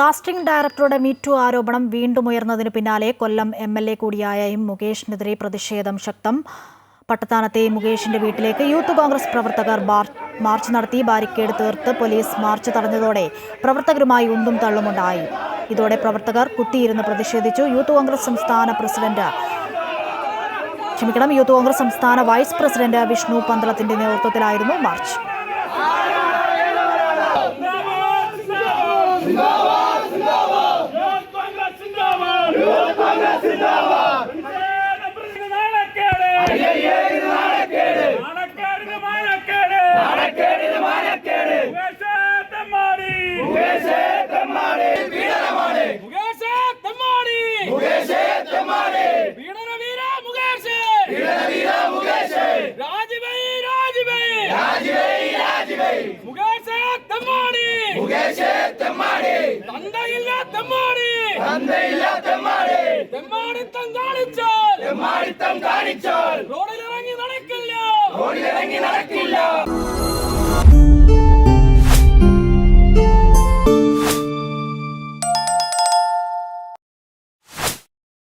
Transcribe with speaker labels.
Speaker 1: Casting ഡയറക്ടറുടെ MeToo ആരോപണം വീണ്ടും ഉയർന്നതിന് പിന്നാലെ കൊല്ലം എം എൽ എ കൂടിയായ എം മുകേഷിനെതിരെ പ്രതിഷേധം ശക്തം. പട്ടത്താനത്തെ മുകേഷിന്റെ വീട്ടിലേക്ക് യൂത്ത് കോൺഗ്രസ് പ്രവർത്തകർ മാർച്ച് നടത്തി ബാരിക്കേഡ് തീർത്ത് പോലീസ് മാർച്ച് തടഞ്ഞതോടെ പ്രവർത്തകരുമായി ഉന്തും തള്ളുമുണ്ടായി. ഇതോടെ പ്രവർത്തകർ കുത്തിയിരുന്ന് പ്രതിഷേധിച്ചു. യൂത്ത് കോൺഗ്രസ് സംസ്ഥാന പ്രസിഡന്റ് ക്ഷമിക്കണം യൂത്ത് കോൺഗ്രസ് സംസ്ഥാന വൈസ് പ്രസിഡന്റ് വിഷ്ണു പന്തളത്തിന്റെ നേതൃത്വത്തിലായിരുന്നു മാർച്ച്.
Speaker 2: കാണിച്ചാൽ കാണിച്ചാൽ റോഡിലിറങ്ങി നടക്കില്ല റോഡിലിറങ്ങി നടക്കില്ല.